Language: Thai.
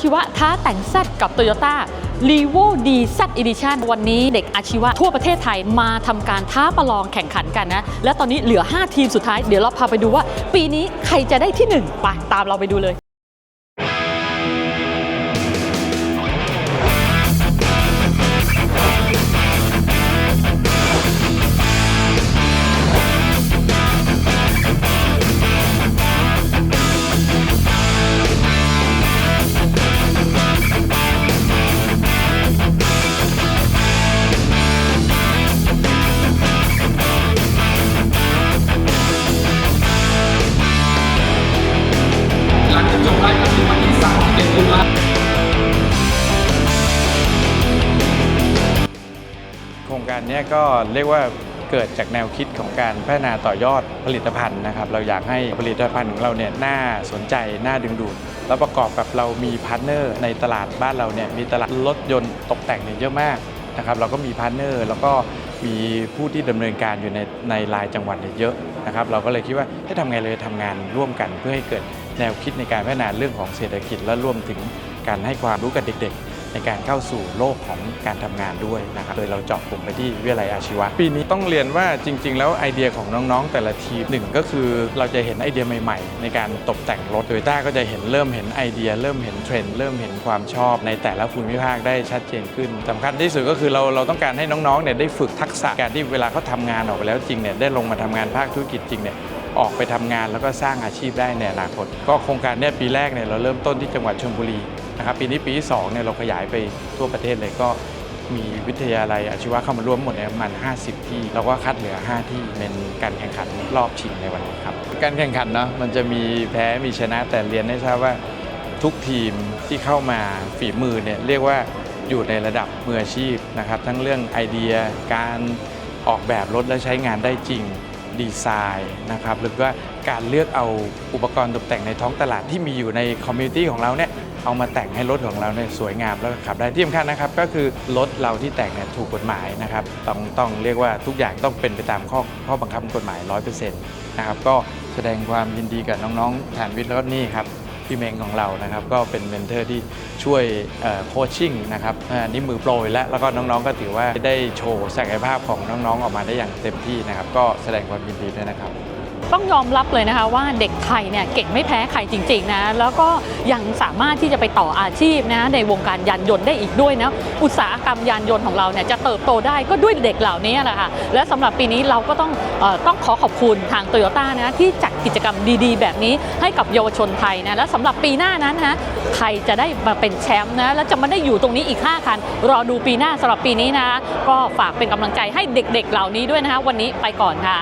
ชีวะท้าแต่งแซดกับ Toyota r e v o d Z Edition วันนี้เด็กอาชีวะทั่วประเทศไทยมาทำการท้าประลองแข่งขันกันนะ และตอนนี้เหลือ 5 ทีมสุดท้าย เดี๋ยวเราพาไปดูว่า ปีนี้ใครจะได้ที่ 1 ไปตามเราไปดูเลย การนี้ก็เรียกว่าเกิดจากแนวคิดของการพัฒนาต่อยอดผลิตภัณฑ์นะครับ เราอยากให้ผลิตภัณฑ์ของเราเนี่ยน่าสนใจ น่าดึงดูด แล้วประกอบกับเรามีพาร์ทเนอร์ในตลาดบ้านเราเนี่ยมีตลาดรถยนต์ตกแต่งเนี่ยเยอะมากนะครับเราก็มีพาร์ทเนอร์แล้วก็มีผู้ที่ดำเนินการอยู่ในในรายจังหวัดเนี่ยเยอะนะครับเราก็เลยคิดว่าให้ทำไงเลยทำงานร่วมกันเพื่อให้เกิดแนวคิดในการพัฒนาเรื่องของเศรษฐกิจและรวมถึงการให้ความรู้กับเด็กๆ ในการเข้าสู่โลกของการทำงานด้วยนะครับ โดยเราเจาะกลุ่มไปที่วิทยาลัยอาชีวะ ปีนี้ต้องเรียนว่าจริง ๆ แล้วไอเดียของน้องๆ แต่ละทีมหนึ่งก็คือเราจะเห็นไอเดียใหม่ ๆ ในการตกแต่งรถโตโยต้าก็จะเห็นเริ่มเห็นไอเดีย เริ่มเห็นเทรนด์เริ่มเห็นความชอบในแต่ละภูมิภาคได้ชัดเจนขึ้นสำคัญที่สุดก็คือเราเราต้องการให้น้องๆเนี่ยได้ฝึกทักษะการที่เวลาเขาทำงานออกไปแล้วจริงเนี่ยได้ลงมาทำงานภาคธุรกิจจริงเนี่ยออกไปทำงานแล้วก็สร้างอาชีพได้ในอนาคต ก็โครงการเนี้ยปีแรกเนี่ยเราเริ่มต้นที่จังหวัดชลบุรี นะครับปีนี้ปีที่2เนี่ยเราขยายไปทั่วประเทศเลยก็มีวิทยาลัยอาชีวะเข้ามาร่วมหมดเนี่ยประมาณ 50 ที่ เราก็คัดเหลือ 5 ที่เป็นการแข่งขันรอบชิงในวันนี้ครับ การแข่งขันเนาะมันจะมีแพ้มีชนะแต่เรียนให้ทราบว่าทุกทีมที่เข้ามาฝีมือเนี่ยเรียกว่าอยู่ในระดับมืออาชีพนะครับ ทั้งเรื่องไอเดียการออกแบบรถและใช้งานได้จริง ดีไซน์นะครับหรือว่าการเลือกเอาอุปกรณ์ตกแต่งในท้องตลาดที่มีอยู่ในคอมมูนิตี้ของเราเนี่ยเอามาแต่งให้รถของเราเนี่ยสวยงามแล้วก็ขับได้ที่สำคัญนะครับ ก็คือรถเราที่แต่งเนี่ยถูกกฎหมายนะครับต้องต้องเรียกว่าทุกอย่างต้องเป็นไปตามข้อข้อบังคับของกฎหมาย 100%นะครับก็แสดงความยินดีกับน้องๆฐานวิทย์แล้วนี่ครับ พี่เมงของเรานะครับ ก็เป็นเมนเทอร์ที่ช่วยโคชชิ่งนะครับนี่มือโปรยแล้วแล้วก็น้องๆก็ถือว่าได้โชว์ศักยภาพของน้องๆออกมาได้อย่างเต็มที่นะครับ ก็แสดงความยินดีด้วยนะครับต้องยอมรับเลยนะคะว่าเด็กไทยเนี่ยเก่งไม่แพ้ใครจริงๆนะแล้วก็ยังสามารถที่จะไปต่ออาชีพนะในวงการยานยนต์ได้อีกด้วยนะอุตสาหกรรมยานยนต์ของเราเนี่ยจะเติบโตได้ก็ด้วยเด็กเหล่านี้แหละค่ะและสำหรับปีนี้เราก็ต้องออต้องขอขอบคุณทางโตโยต้านะที่จัด กิจกรรมดีๆ แบบนี้ให้กับเยาวชนไทยนะและสำหรับปีหน้านั้นนะไทยจะได้มาเป็นแชมป์นะและจะมาได้อยู่ตรงนี้อีก 5 คัน รอดูปีหน้าสำหรับปีนี้นะ ก็ฝากเป็นกำลังใจให้เด็กๆเหล่านี้ด้วยนะคะวันนี้ไปก่อนค่ะ